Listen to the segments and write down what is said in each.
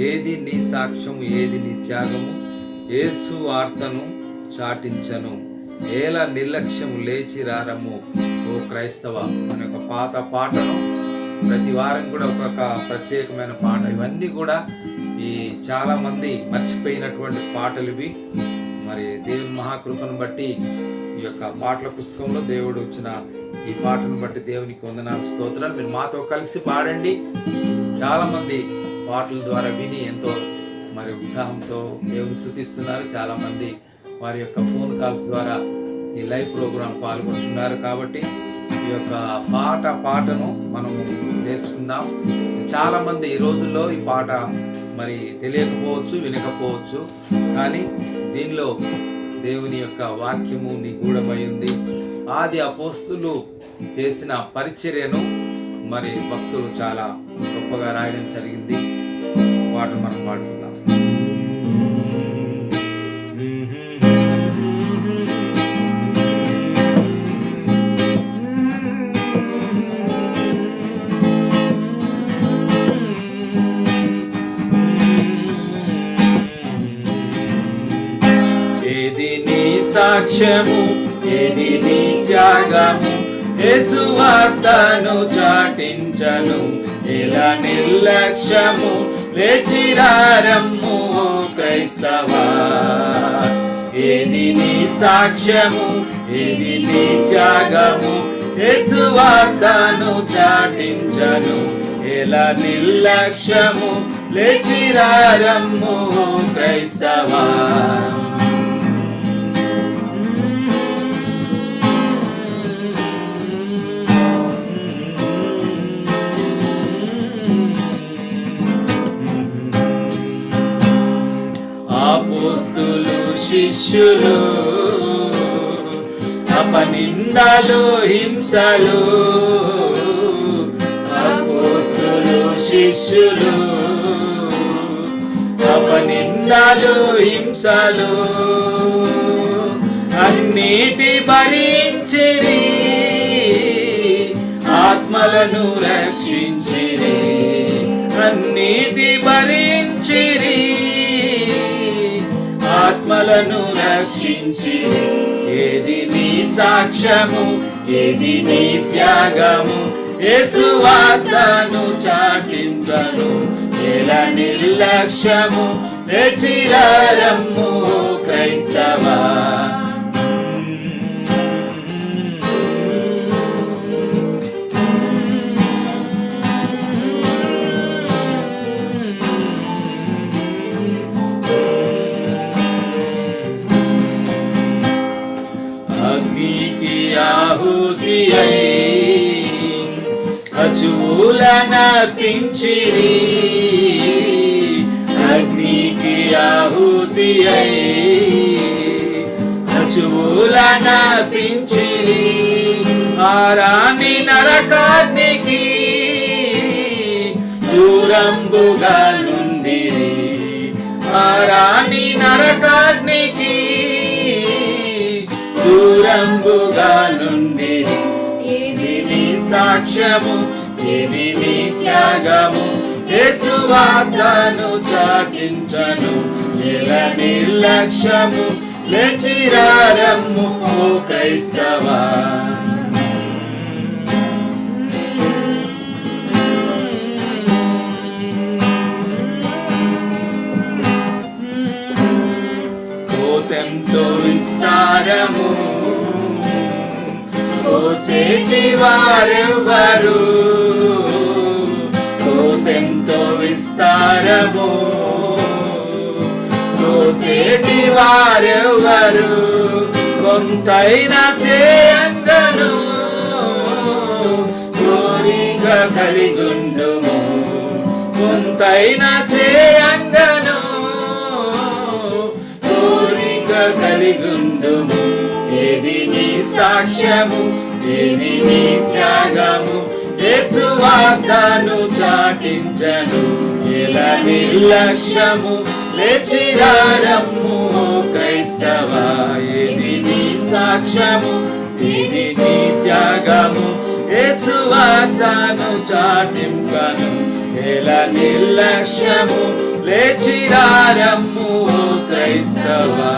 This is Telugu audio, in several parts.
ఏది నీ సాక్ష్యం ఏది నీ త్యాగము ఏసు వార్తను చాటించను. ఏల నిర్లక్ష్యం లేచి రారము ఓ క్రైస్తవ? మన యొక్క పాత పాటను ప్రతి వారం కూడా ఒక్కొక్క ప్రత్యేకమైన పాట. ఇవన్నీ కూడా ఈ చాలా మంది మర్చిపోయినటువంటి పాటలు ఇవి. మరి దేవుని మహాకృపను బట్టి ఈ యొక్క పాటల పుస్తకంలో దేవుడు వచ్చిన ఈ పాటను బట్టి దేవునికి వందనాలు స్తోత్రాలు. మీరు మాతో కలిసి పాడండి. చాలా మంది పాటల ద్వారా విని ఎంతో మరి ఉత్సాహంతో దేవుని స్థుతిస్తున్నారు. చాలా మంది వారి యొక్క ఫోన్ కాల్స్ ద్వారా ఈ లైవ్ ప్రోగ్రాం పాల్గొంటున్నారు. కాబట్టి ఈ యొక్క పాట పాటను మనము నేర్చుకుందాం. చాలా మంది ఈ రోజుల్లో ఈ పాట మరి తెలియకపోవచ్చు వినకపోవచ్చు. కానీ దీనిలో దేవుని యొక్క వాక్యము నిగూఢమై ఉంది. ఆది అపోస్తులు చేసిన పరిచర్యను మరి భక్తులు చాలా గొప్పగా రాయడం జరిగింది. వాటిని మనం పాడుకుందాం. ఏది నీ సాక్ష్యము? ఏది నీ త్యాగము? యేసు వార్తను చాటించను. ఎలా నిర్లక్ష్యము లేచిరారమ్ము క్రైస్తవా? ఏది నీ సాక్ష్యము? ఏది నీ త్యాగము? యేసు వార్తను చాటించను. ఇలా నిర్లక్ష్యము లేచిరారమ్ము క్రైస్తవా? శిష్యులు అపనిందలు హింసలు అపోస్తులు శిష్యులు అపనిందలు హింసలు అన్నిటి భరించిరి ఆత్మలను రక్షించిరి అన్నిటి భరించిరి. ఆత్మలను రక్షించి ఏది నీ సాక్ష్యము ఏది నీ త్యాగము యేసువార్తను చాటించను. ఎలా నిర్లక్ష్యము తెచ్చిరారమ్ము క్రైస్తవా? పశువులనర్పించిరి అగ్నికి ఆహుతి అయి పశువులనర్పించిరి. ఆరాన్ని నరకాగ్నికి దూరంబుగా నుండిరి ఆరాన్ని నరకాగ్నికి దూరంబుగా నుండి ఇది సాక్ష్యము. ఇది నీ త్యాగము? యేసు వాగ్దాను చాటించను. ఎలా నిర్లక్ష్యము లేచిరారమ్ము ఓ క్రైస్తవా? కోతెంతో విస్తారము. కోసేటి వారెవ్వరు? చేస్తారము కోసేటి వారెవ్వరు? కొంతైన చేయంగను. కోరిక కలిగుండుము. కొంతైన చేయంగను. కోరిక కలిగుండుము. ఏది నీ సాక్ష్యము? ఏది నీ త్యాగము? యేసు వాగ్దాను చాటించను. ఎలా నిర్లక్ష్యము? లేచిరారమ్ము క్రైస్తవ? ఇది నీ సాక్ష్యము? ఇది నీ త్యాగము? యేసు వాగ్దాను చాటింపను. ఎలా నిర్లక్ష్యము? లేచిరారమ్ము క్రైస్తవ?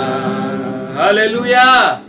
Hallelujah!